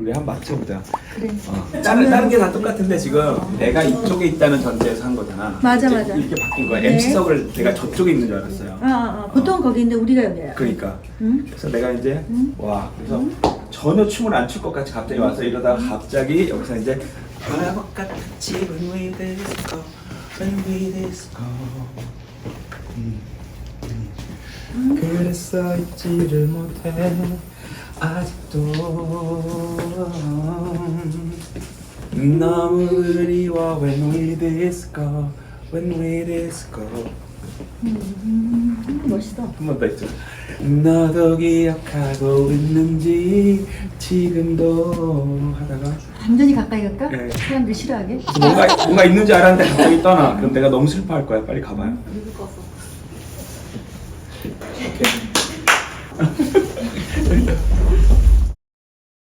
우리 한번 맞춰보자. 그래. 어. 다른 다른 게 다 똑같은데 지금 내가 이쪽에 있다는 전제에서 한 거잖아. 맞아, 이제 맞아. 이렇게 바뀐 거야. 네. MC석을 내가 저쪽에 있는 줄 알았어요. 아, 아, 아. 보통 거기 있는데 우리가 여기야. 그러니까. 응? 그래서 내가 이제 음. 와 그래서 전혀 춤을 안 출 것 같이 갑자기 와서 이러다가 갑자기 여기서 이제 바보 같았지 when we disco when we disco 음, 음. 그랬어 잊지를 못해 아직도 너무 그리워 when we disco when we disco 음, 멋있어. 한번 더 있죠. 너도 기억하고 있는지 지금도 하다가 완전히 가까이 갈까? 네. 사람들 싫어하게. 뭔가 뭔가 있는 줄 알았는데 갑자기 떠나. 그럼 내가 너무 슬퍼할 거야. 빨리 가봐요.